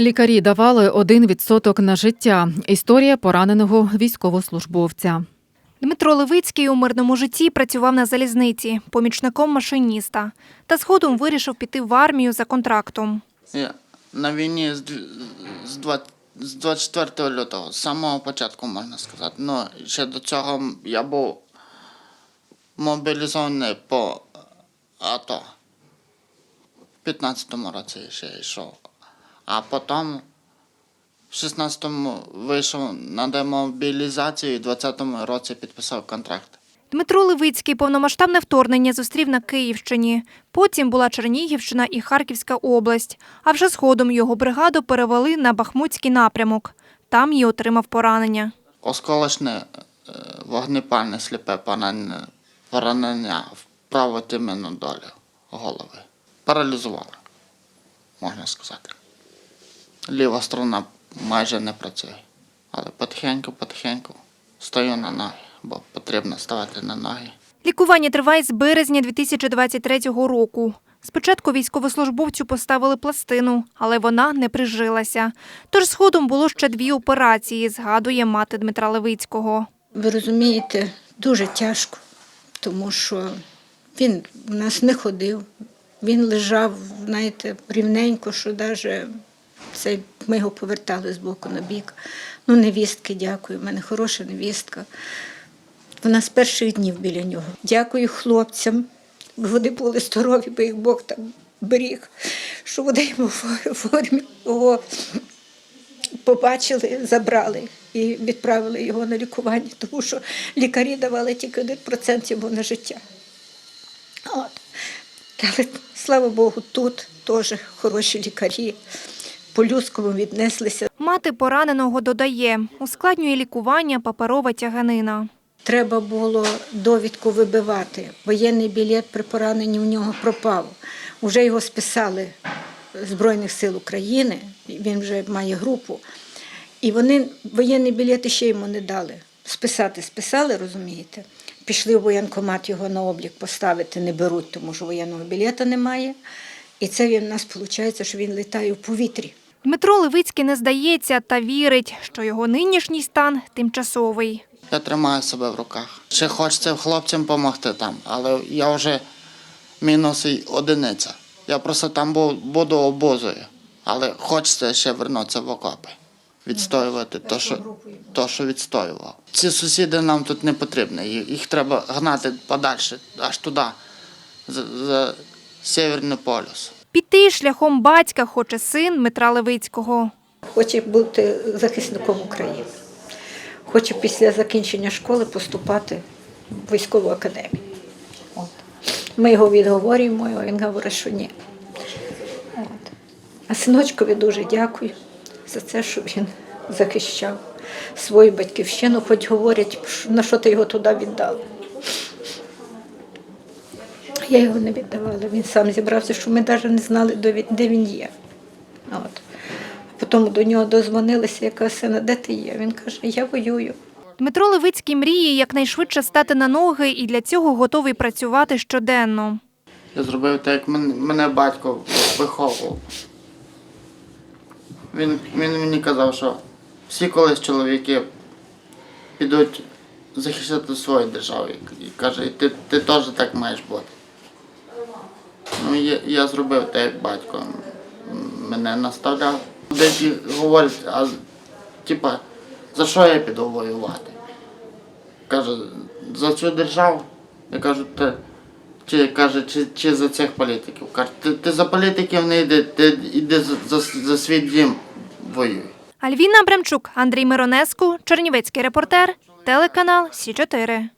Лікарі давали один відсоток на життя. Історія пораненого військовослужбовця. Дмитро Левицький у мирному житті працював на залізниці, помічником машиніста. Та згодом вирішив піти в армію за контрактом. Я на війні з, дві- з, з 24 лютого, з самого початку можна сказати. Ну, ще до цього я був мобілізований по АТО. В 15-му році ще йшов. А потім в 16-му вийшов на демобілізацію і в 20-му році підписав контракт. Дмитро Левицький повномасштабне вторгнення зустрів на Київщині. Потім була Чернігівщина і Харківська область. А вже згодом його бригаду перевели на Бахмутський напрямок. Там і отримав поранення. Осколочне е, вогнепальне сліпе поранення, поранення в праву тименну долю голови. Паралізувало, можна сказати. Ліва сторона майже не працює. Але потихеньку-потихеньку стою на ноги, бо потрібно ставати на ноги. Лікування триває з березня 2023 року. Спочатку військовослужбовцю поставили пластину, але вона не прижилася. Тож згодом було ще дві операції, згадує мати Дмитра Левицького. Ви розумієте, дуже тяжко, тому що він у нас не ходив, він лежав, знаєте, рівненько, що навіть це, ми його повертали з боку на бік. Ну, невістки, дякую, в мене хороша невістка. Вона з перших днів біля нього. Дякую хлопцям. Вони були здорові, бо їх Бог там беріг, що вони йому в формі його побачили, забрали і відправили його на лікування, тому що лікарі давали тільки 1% йому на життя. От. Але слава Богу, тут теж хороші лікарі. По-людському віднеслися. Мати пораненого додає, ускладнює лікування паперова тяганина. Треба було довідку вибивати. Воєнний білет при пораненні в нього пропав. Уже його списали Збройних сил України, він вже має групу. І вони воєнний білет ще йому не дали. Списати списали, розумієте? Пішли в воєнкомат його на облік поставити, не беруть, тому що воєнного білета немає. І це він у нас виходить, що він літає в повітрі. Дмитро Левицький не здається та вірить, що його нинішній стан тимчасовий. Я тримаю себе в руках. Ще хочеться хлопцям допомогти там, але я вже мінус одиниця. Я просто там буду обозою, але хочеться ще вернутися в окопи, відстоювати те, що, то, що відстоював. Ці сусіди нам тут не потрібні, їх треба гнати подальше, аж туди, за, за Северний полюс. Піти шляхом батька хоче син Дмитра Левицького. Хоче бути захисником України. Хоче після закінчення школи поступати в військову академію. От. Ми його відговорюємо, а він говорить, що ні. От. А синочкові дуже дякую за це, що він захищав свою батьківщину, хоч говорять, на що ти його туди віддала. Я його не віддавала, він сам зібрався, що ми навіть не знали, де він- є. От. Потім до нього дозвонилися, я кажу, сина, де ти є? Він каже, я воюю. Дмитро Левицький мріє якнайшвидше стати на ноги і для цього готовий працювати щоденно. Я зробив так, як мене батько виховував. Він, він мені казав, що всі колись чоловіки підуть захищати свою державу. І каже, і ти, ти теж так маєш бути. Ну, я, я зробив так, як батько мене наставляв. Деякі говорять, а типа, за що я піду воювати? Каже, за цю державу. Я кажу, та чи каже, чи, чи за цих політиків. Каже, ти, ти за політиків не йди, ти йди за, за, за свій дім воюй. Альвіна Абрамчук, Андрій Миронеску, Чернівецький репортер, телеканал Сі 4